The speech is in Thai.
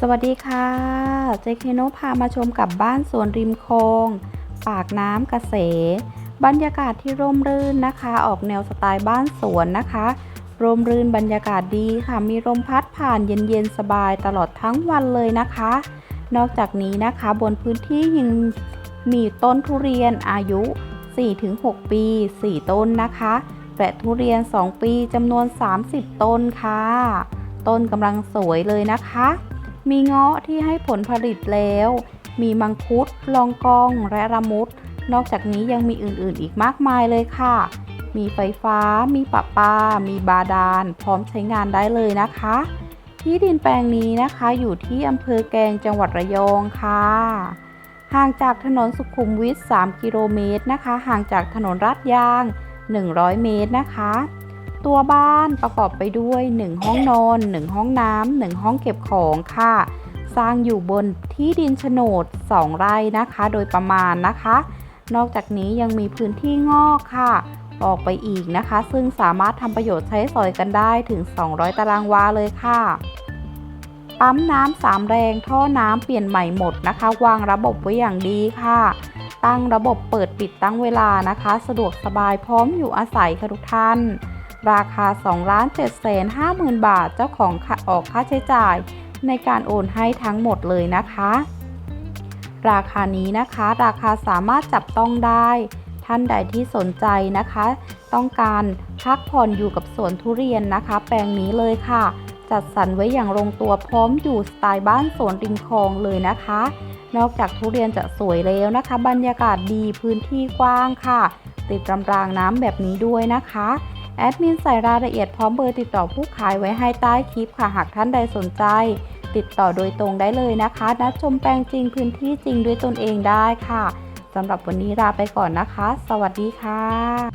สวัสดีค่ะเจเคโนพามาชมกับบ้านสวนริมคลอง ปากน้ำเกษบรรยากาศที่ร่มรื่นนะคะ ออกแนวสไตล์บ้านสวนนะคะ ร่มรื่นบรรยากาศดีค่ะ มีลมพัดผ่านเย็นๆสบายตลอดทั้งวันเลยนะคะ นอกจากนี้นะคะบนพื้นที่ยังมีต้นทุเรียนอายุ 4-6 ปี 4 ต้นนะคะและทุเรียน 2 ปีจำนวน 30 ต้นค่ะ ต้นกำลังสวยเลยนะคะ มีเงาะที่ให้ผลผลิตแล้ว มีมังคุด ลองกอง และระมุด นอกจากนี้ยังมีอื่นๆ อีกมากมายเลยค่ะ มีไฟฟ้า มีปะปา มีบาดาล พร้อมใช้งานได้เลยนะคะ ที่ดินแปลงนี้นะคะอยู่ที่อำเภอแกงจังหวัดระยองค่ะห่างจากถนนสุขุมวิท 3 กิโลเมตรนะคะ ห่างจากถนนลาดยาง 100 เมตรนะคะ ตัวบ้านประกอบไปด้วย 1 ห้องนอน 1 ห้องน้ำ1ห้องเก็บของค่ะ สร้างอยู่บนที่ดินโฉนด 2 ไร่นะคะ โดยประมาณนะคะ นอกจากนี้ยังมีพื้นที่งอกค่ะ ออกไปอีกนะคะ ซึ่งสามารถทำประโยชน์ใช้สอยกันได้ถึง 200 ตารางวาเลยค่ะปั๊มน้ำสามแรงท่อน้ำเปลี่ยนใหม่หมดนะคะ วางระบบไว้อย่างดีค่ะ ตั้งระบบเปิดปิดตั้งเวลานะคะ สะดวกสบายพร้อมอยู่อาศัยค่ะทุกท่าน ราคา2ล้าน7แสน5หมื่นบาท เจ้าของออกค่าใช้จ่าย ในการโอนให้ทั้งหมดเลยนะคะ ราคานี้นะคะ ราคาสามารถจับต้องได้ ท่านใดที่สนใจนะคะ ต้องการพักผ่อนอยู่กับสวนทุเรียนนะคะ แปลงนี้เลยค่ะ จัดสรรไว้อย่างลงตัวพร้อมอยู่สไตล์บ้านสวนริมคลองเลยนะคะ นอกจากทุเรียนจะสวยแล้วนะคะ บรรยากาศดีพื้นที่กว้างค่ะ ติดรำรางน้ำแบบนี้ด้วยนะคะ แอดมินใส่รายละเอียดพร้อมเบอร์ติดต่อผู้ขายไว้ให้ใต้คลิปค่ะหากท่านใดสนใจ ติดต่อโดยตรงได้เลยนะคะนัดชมแปลงจริงพื้นที่จริงด้วยตนเองได้ค่ะสำหรับวันนี้ลาไปก่อนนะคะ สวัสดีค่ะ